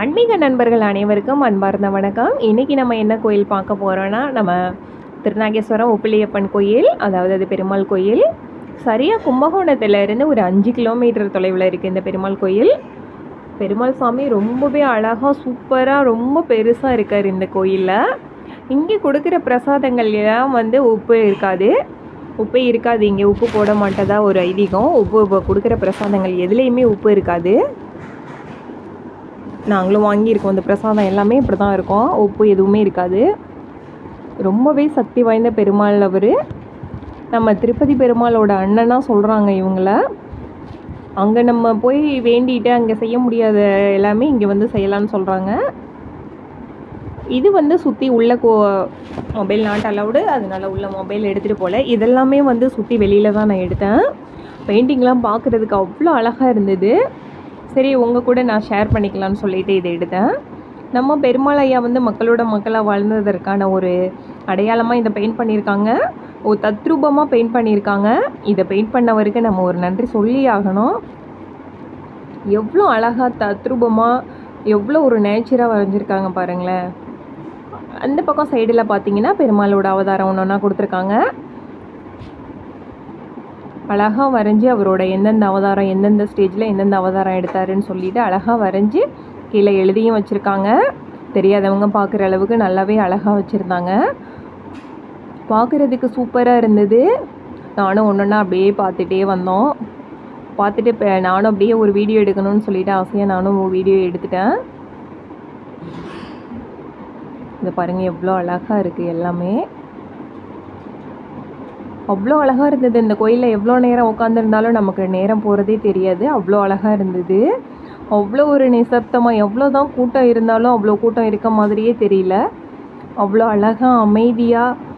ஆன்மீக நண்பர்கள் அனைவருக்கும் அன்பார்ந்த வணக்கம். இன்றைக்கி நம்ம என்ன கோயில் பார்க்க போகிறோன்னா நம்ம திருநாகேஸ்வரம் உப்பிலியப்பன் கோயில் அதாவது அது பெருமாள் கோயில். சரியாக கும்பகோணத்துலேருந்து ஒரு அஞ்சு கிலோமீட்டர் தொலைவில் இருக்குது இந்த பெருமாள் கோயில். பெருமாள் சாமி ரொம்பவே அழகாக சூப்பராக ரொம்ப பெருசாக இருக்கார் இந்த கோயிலில். இங்கே கொடுக்குற பிரசாதங்கள் எல்லாம் வந்து உப்பு இருக்காது. உப்பே இருக்காது. இங்கே உப்பு போட மாட்டதா ஒரு ஐதீகம். உப்பு கொடுக்குற பிரசாதங்கள் எதுலேயுமே உப்பு இருக்காது. நாங்களும் வாங்கியிருக்கோம். இந்த பிரசாதம் எல்லாமே இப்படி தான் இருக்கும். உப்பு எதுவுமே இருக்காது. ரொம்பவே சக்தி வாய்ந்த பெருமாள் அவர். நம்ம திருப்பதி பெருமாளோட அண்ணனாக சொல்கிறாங்க இவங்கள. அங்கே நம்ம போய் வேண்டிட்டு அங்கே செய்ய முடியாத எல்லாமே இங்கே வந்து செய்யலான்னு சொல்கிறாங்க இது வந்து சுற்றி உள்ள கோ மொபைல் நாட் அலவுடு அதனால் உள்ள மொபைல் எடுத்துகிட்டு போகல இதெல்லாமே வந்து சுற்றி வெளியில் தான் நான் எடுத்தேன். பெயிண்டிங்லாம் பார்க்குறதுக்கு அவ்வளோ அழகாக இருந்தது. சரி உங்கள் கூட நான் ஷேர் பண்ணிக்கலாம்னு சொல்லிட்டு இதை எடுத்தேன். நம்ம பெருமாள் ஐயா வந்து மக்களோட மக்களாக வாழ்ந்ததற்கான ஒரு அடையாளமாக இதை பெயிண்ட் பண்ணியிருக்காங்க. ஒரு தத்ரூபமாக பெயிண்ட் பண்ணியிருக்காங்க. இதை பெயிண்ட் பண்ணவருக்கு நம்ம ஒரு நன்றி சொல்லி ஆகணும். எவ்வளோ அழகாக தத்ரூபமாக எவ்வளோ ஒரு நேச்சராக வரைஞ்சிருக்காங்க பாருங்களேன். அந்த பக்கம் சைடில் பார்த்தீங்கன்னா பெருமாளோட அவதாரம் ஒன்று ஒன்றா கொடுத்துருக்காங்க. அழகாக வரைஞ்சி அவரோட எந்தெந்த அவதாரம் எந்தெந்த ஸ்டேஜில் எந்தெந்த அவதாரம் எடுத்தாருன்னு சொல்லிட்டு அழகாக வரைஞ்சி கீழே எழுதியும் வச்சுருக்காங்க. தெரியாதவங்க பார்க்குற அளவுக்கு நல்லாவே அழகாக வச்சுருந்தாங்க. பார்க்குறதுக்கு சூப்பராக இருந்தது. நானும் ஒன்று ஒன்றா அப்படியே பார்த்துட்டே வந்தோம். பார்த்துட்டு இப்போ நானும் அப்படியே ஒரு வீடியோ எடுக்கணும்னு சொல்லிட்டு ஆசையாக நானும் வீடியோ எடுத்துட்டேன். இதை பாருங்கள் எவ்வளோ அழகாக இருக்குது எல்லாமே. அவ்வளோ அழகாக இருந்தது. இந்த கோயிலில் எவ்வளோ நேரம் உட்காந்துருந்தாலும் நமக்கு நேரம் போகிறதே தெரியாது. அவ்வளோ அழகாக இருந்தது. அவ்வளோ ஒரு நிசப்தமாக எவ்வளோ தான் கூட்டம் இருந்தாலும் அவ்வளோ கூட்டம் இருக்க மாதிரியே தெரியல. அவ்வளோ அழகாக அமைதியாக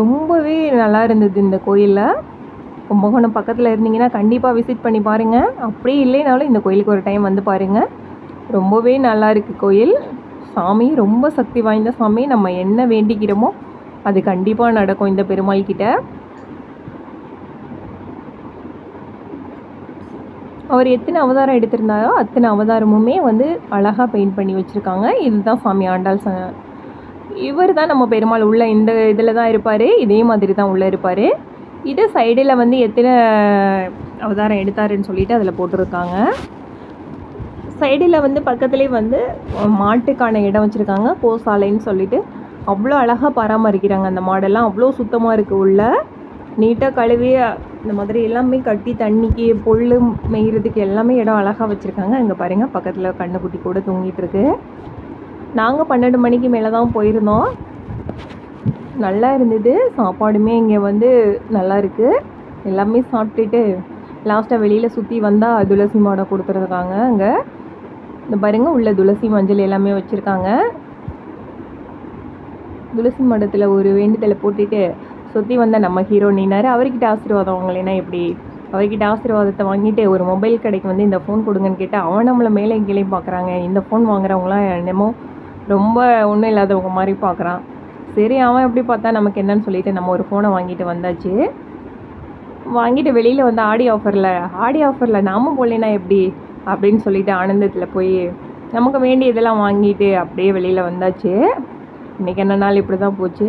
ரொம்பவே நல்லா இருந்தது இந்த கோயிலில். கும்பகோணம் பக்கத்தில் இருந்தீங்கன்னா கண்டிப்பாக விசிட் பண்ணி பாருங்கள் அப்படியே இல்லைனாலும் இந்த கோயிலுக்கு ஒரு டைம் வந்து பாருங்கள் ரொம்பவே நல்லா இருக்குது கோயில். சாமி ரொம்ப சக்தி வாய்ந்த சாமி. நம்ம என்ன வேண்டிக்கிறோமோ அது கண்டிப்பாக நடக்கும் இந்த பெருமாள் கிட்ட. அவர் எத்தனை அவதாரம் எடுத்திருந்தாரோ அத்தனை அவதாரமுமே வந்து அழகாக பெயிண்ட் பண்ணி வச்சுருக்காங்க. இதுதான் சாமி ஆண்டாள் ச இவர் தான் நம்ம பெருமாள் உள்ள இந்த இதில் தான் இருப்பார் இதே மாதிரி தான் உள்ளே இருப்பார். இது சைடில் வந்து எத்தனை அவதாரம் எடுத்தாருன்னு சொல்லிட்டு அதில் போட்டிருக்காங்க. சைடில் வந்து பக்கத்துலேயே வந்து மாட்டுக்கான இடம் வச்சுருக்காங்க கோசாலைன்னு சொல்லிட்டு. அவ்வளோ அழகாக பராமரிக்கிறாங்க அந்த மாடெல்லாம் அவ்வளோ சுத்தமாக இருக்குது உள்ள. நீட்டாக கழுவி இந்த மாதிரி எல்லாமே கட்டி தண்ணிக்கு பொல்லு மேய்கிறதுக்கு எல்லாமே இடம் அழகாக வச்சுருக்காங்க. இங்கே பாருங்கள் பக்கத்தில் கண்ணுக்குட்டி கூட தூங்கிட்டு இருக்கு. நாங்கள் பன்னெண்டு மணிக்கு மேலே தான் போயிருந்தோம். நல்லா இருந்தது. சாப்பாடுமே இங்கே வந்து நல்லா இருக்குது எல்லாமே சாப்பிட்டுட்டு லாஸ்ட்டாக வெளியில் சுற்றி வந்தால் துளசி மாடம் கொடுத்துருக்காங்க அங்கே. இந்த பாருங்கள் உள்ள துளசி மஞ்சள் எல்லாமே வச்சுருக்காங்க. துளசி மடத்தில் ஒரு வேண்டுதலை போட்டுட்டு சுற்றி வந்த நம்ம ஹீரோ நின்னார். அவர்கிட்ட ஆசீர்வாதம் வாங்கலைன்னா எப்படி? அவர்கிட்ட ஆசீர்வாதத்தை வாங்கிட்டு ஒரு மொபைல் கடைக்கு வந்து இந்த ஃபோன் கொடுங்கன்னு கேட்டால் அவன் நம்மளை மேலே கீழே பார்க்குறாங்க இந்த ஃபோன் வாங்குறவங்களாம் என்னமோ ரொம்ப ஒன்றும் இல்லாதவங்க மாதிரி பார்க்குறான் சரி அவன் எப்படி பார்த்தா நமக்கு என்னன்னு சொல்லிட்டு நம்ம ஒரு ஃபோனை வாங்கிட்டு வந்தாச்சு. வாங்கிட்டு வெளியில் வந்து ஆடி ஆஃபரில் ஆடி ஆஃபரில் நாமும் போகலனா எப்படி? அப்படின்னு சொல்லிட்டு ஆனந்தத்தில் போய் நமக்கு வேண்டியதெல்லாம் வாங்கிட்டு அப்படியே வெளியில் வந்தாச்சு. இன்றைக்கி என்ன நாள் இப்படி தான் போச்சு.